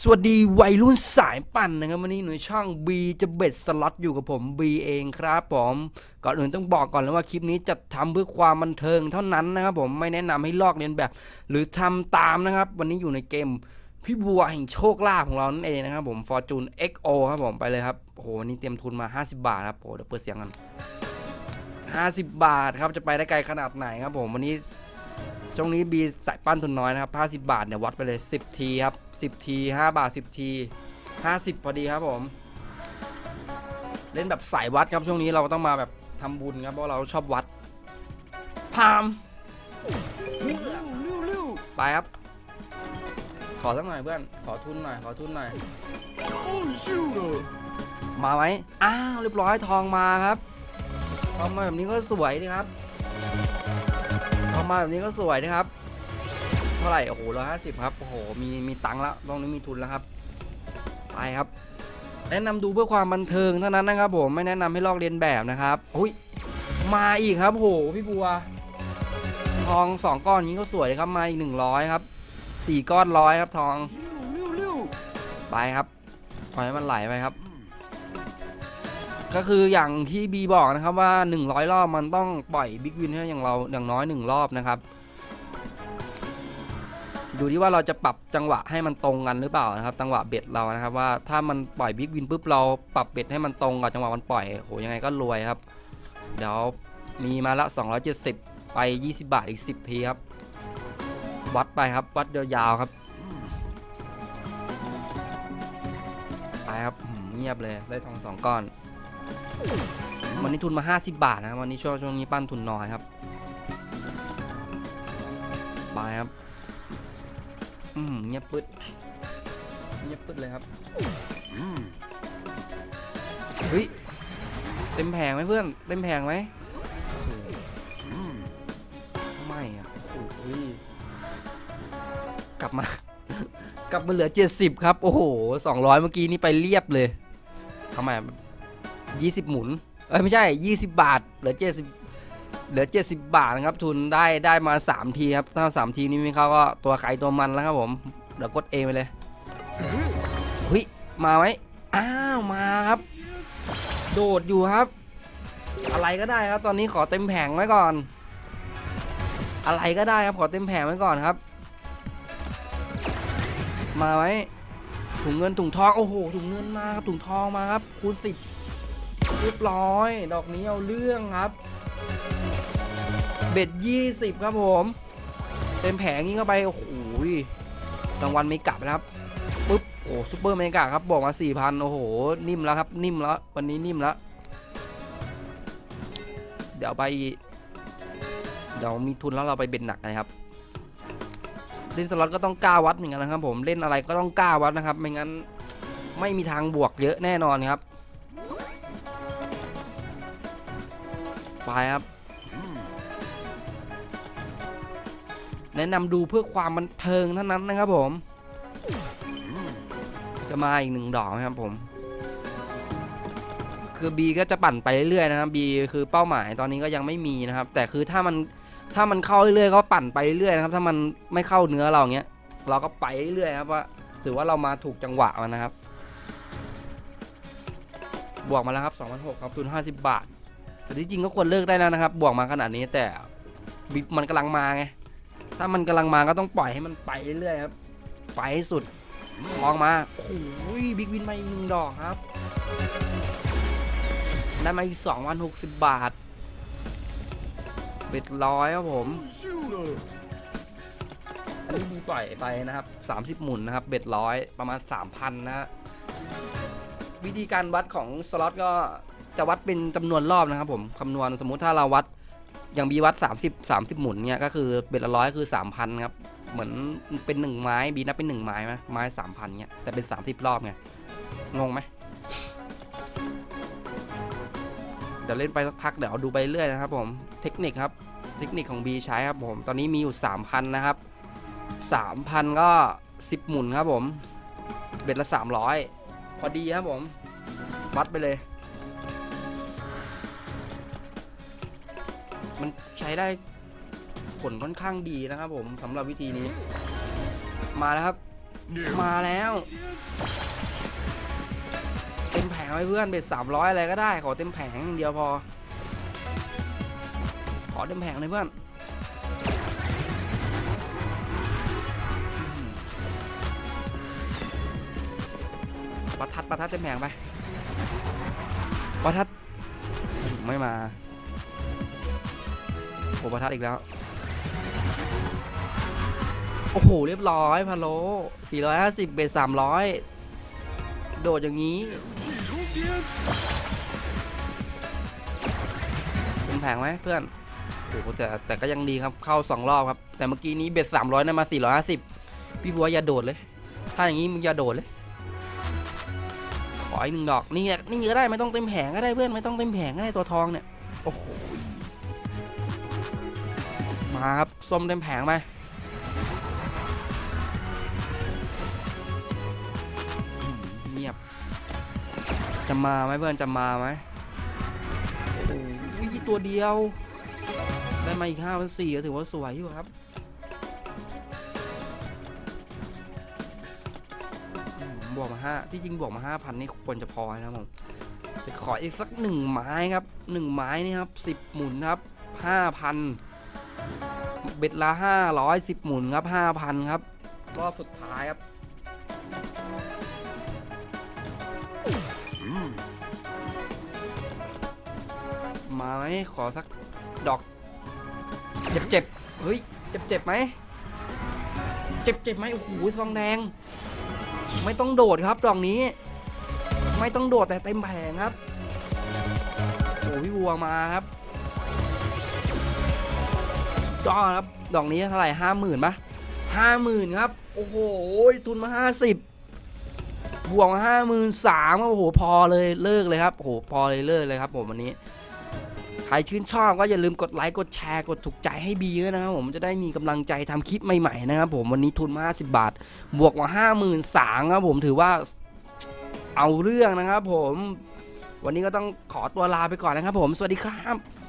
สวัสดีวัยรุ่นสายปั่นนะครับวันนี้หน่วยช่าง B จะเบ็ดสล็อตอยู่กับผม B เองครับผมก่อนอื่นต้องบอกก่อนเลยว่าคลิปนี้จะทำเพื่อความบันเทิงเท่านั้นนะครับผมไม่แนะนำให้ลอกเลียนแบบ หรือทำตามนะครับ วันนี้อยู่ในเกมพี่บัวแห่งโชคลาภของเรานั่นเองนะครับผม Fortune XO ครับผมไปเลยครับโอ้โหวันนี้เตรียมทุนมา 50 บาทครับโอ้โหเดี๋ยวเปิดเสียงกัน50 บาทครับจะไปได้ไกลขนาดไหนครับผมวันนี้ ช่วงนี้บีสายปั้นทุนน้อยนะครับ50บาทเนี่ยวัดไปเลย10ทีครับ10ที5บาท10ที50พอดีครับผม เล่นแบบสายวัดครับช่วงนี้เราต้องมาแบบทำบุญครับเพราะเราชอบวัด พามไปครับ ขอสักหน่อยเพื่อน ขอทุนหน่อย ขอทุนหน่อย มาไหมอ้าวเรียบร้อยทองมาครับทองมาแบบนี้ก็สวยดีครับ ทองมาแบบนี้ก็สวยนะครับ เท่าไหร่ โอ้โหร้อยห้าสิบครับ โอ้โห มี มีตังค์แล้วตรงนี้มีทุนแล้วครับ ไปครับ แนะนำดูเพื่อความบันเทิงเท่านั้นนะครับ ผม ไม่แนะนำให้ลอกเลียนแบบนะครับ อุ้ย มาอีกครับโห พี่บัว ทองสองก้อนนี้ก็สวยครับ มาอีกหนึ่งร้อยครับ สี่ก้อนร้อยครับทอง ไปครับปล่อยให้มันไหลไปครับ ก็คืออย่างที่บีบอกนะครับว่า 100 รอบมันต้องปล่อยบิ๊กวินให้อย่างเราอย่างน้อย 1 รอบนะครับ ดูที่ว่าเราจะปรับจังหวะให้มันตรงกันหรือเปล่านะครับ จังหวะเบ็ดเรานะครับว่าถ้ามันปล่อยบิ๊กวินปุ๊บเราปรับเบ็ดให้มันตรงกับจังหวะมันปล่อยโหยังไงก็รวยครับ เดี๋ยวมีมาละ 270 ไป 20 บาทอีก 10 ทีครับ วัดไปครับ วัดยาวๆครับ ไปครับเงียบเลยได้ทองสองก้อน วันนี้ทุนมา 50 บาทนะครับวันนี้ช่วงช่วงนี้ปั้นทุนน้อยครับบายครับ อืมเงียบปึ๊ดเงียบปึ๊ดเลยครับเฮ้ยเต็มแผงไหมเพื่อนเต็มแผงไหมไม่อะโอ้โหกลับมา กลับมาเหลือ 70 ครับ โอ้โห 200 เมื่อกี้นี่ไปเรียบเลยทำไม ยี่สิบหมุน เอ้ยไม่ใช่ยี่สิบาท เหลือเจ็ดสิบเหลือเจ็ดสิบาทนะครับ ทุนได้ได้มาสามทีครับ ถ้าสามทีนี้ไม่เข้าก็ตัวใครตัวมันแล้วครับผม เดี๋ยวกดเอไปเลยเฮ้ยมาไหมอ้าวมาครับ โดดอยู่ครับ อะไรก็ได้ครับ ตอนนี้ขอเต็มแผงไว้ก่อน อะไรก็ได้ครับขอเต็มแผงไว้ก่อนครับ มาไหมถุงเงินถุงทองโอ้โหถุงเงินมาครับถุงทองมาครับคูณสิบ เรียบร้อย ดอกนี้เอาเรื่องครับ เบ็ดยี่สิบครับผม เต็มแผงนี้เข้าไป โอ้โหรางวัลไม่กลับนะครับปุ๊บโอ้ซูเปอร์เมกาครับบอกมาสี่พันโอ้โห นิ่มแล้วครับ นิ่มแล้ว วันนี้นิ่มแล้ว เดี๋ยวไปเดี๋ยวมีทุนแล้วเราไปเบ็ดหนักนะครับเล่นสล็อตก็ต้องกล้าวัดเหมือนกันนะครับผมเล่นอะไรก็ต้องกล้าวัดนะครับ ไม่งั้นไม่มีทางบวกเยอะแน่นอนครับ ไปครับแนะนำดูเพื่อความบันเทิงเท่านั้นนะครับผม จะมาอีกหนึ่งดอกนะครับผม คือ B ก็จะปั่นไปเรื่อยๆนะครับ B คือเป้าหมายตอนนี้ก็ยังไม่มีนะครับ แต่คือถ้ามันถ้ามันเข้าเรื่อยๆก็ปั่นไปเรื่อยๆนะครับ ถ้ามันไม่เข้าเนื้อเราเงี้ย เราก็ไปเรื่อยๆครับว่าถือว่าเรามาถูกจังหวะมันนะครับ บวกมาแล้วครับ2,600ครับทุน50 บาท แต่ที่จริงก็ควรเลิกได้แล้วนะครับ บวกมาขนาดนี้แต่มันกำลังมาไง ถ้ามันกำลังมาก็ต้องปล่อยให้มันไปเรื่อยๆครับ ไปให้สุดทองมา โอ้โหบิ๊กวินมาอีกหนึ่งดอกครับ ได้มาอีกสองวันหกสิบบาทเบ็ดร้อยครับผมอันนี้มีปล่อยไปนะครับสามสิบหมุนนะครับ เบ็ดร้อยประมาณสามพันนะฮะวิธีการวัดของสล็อตก็ จะวัดเป็นจำนวนรอบนะครับผมคำนวณสมมุติถ้าเราวัดอย่างบีวัด 30 30 หมุนเนี่ยก็คือเบ็ดละร้อยคือ 3,000ครับเหมือนเป็นหนึ่งไม้บีนับเป็นหนึ่งไม้ไหมไม้3,000เนี่ยแต่เป็น 30 รอบไงงงไหมเดี๋ยวเล่นไปสักพักเดี๋ยวดูไปเรื่อยนะครับผมเทคนิคครับเทคนิคของบีใช้ครับผมตอนนี้มีอยู่ 3,000 นะครับ 3,000 ก็ 10 หมุนครับผมเบ็ดละ 300 พอดีครับผม วัดไปเลย มันใช้ได้ผลค่อนข้างดีนะครับผมสำหรับวิธีนี้ มาแล้วครับ มาแล้วเต็มแผงไว้เพื่อนเบ็ดสามร้อยอะไรก็ได้ ขอเต็มแผงอย่างเดียวพอ ขอเต็มแผงเลยเพื่อนประทัดประทัดเต็มแผงไปประทัดไม่มา โอ้ประทัดอีกแล้ว โอ้โห เรียบร้อยพะโล450 เบส300 โดดอย่างนี้เป็นแผงไหมเพื่อนโอ้โหแต่แต่ก็ยังดีครับเข้า 2 รอบครับ แต่เมื่อกี้นี้เบ็ด300นั่นมา 450 พี่บัวอย่าโดดเลย ถ้าอย่างนี้มึงอย่าโดดเลยขออีกหนึ่งดอกนี่นี่ก็ได้ไม่ต้องเต็มแผงก็ได้เพื่อนไม่ต้องเต็มแผงก็ได้ตัวทองเนี่ย โอ้โห มาครับส้มเต็มแผงไปเงียบ จะมาไหมเพื่อนจะมาไหมโอ้โหตัวเดียว ได้มาอีกห้าพันสี่ก็ถือว่าสวยอยู่ครับบวกมาห้าที่จริงบวกมาห้าพันนี่ควรจะพอนะครับผมจะขออีกสักหนึ่งไม้ครับหนึ่งไม้นี่ครับสิบหมุนครับห้าพัน เบ็ดละห้าร้อยสิบหมุนครับห้าพันครับ รอบสุดท้ายครับมาไหมขอสักดอก เจ็บเจ็บเฮ้ย เจ็บเจ็บไหม เจ็บเจ็บไหมโอ้โหฟองแดง ไม่ต้องโดดครับดอกนี้ ไม่ต้องโดดแต่เต็มแผงครับโอ้พี่วัวมาครับ ยอดครับ ดอกนี้เท่าไหร่ห้าหมื่นปะห้าหมื่นครับ โอ้โห ทุนมาห้าสิบบวกมาห้าหมื่นสามโอ้โห พอเลยเลิกเลยครับ โอ้โห พอเลยเลิกเลยครับผมวันนี้ ใครชื่นชอบก็อย่าลืมกดไลค์กดแชร์กดถูกใจให้บีเยอะนะครับผมจะได้มีกำลังใจทำคลิปใหม่ๆนะครับผมวันนี้ทุนมา50บบาท บวกมา5 3 0 0 0ครับผมถือว่าเอาเรื่องนะครับผม วันนี้ก็ต้องขอตัวลาไปก่อนนะครับผม สวัสดีครับ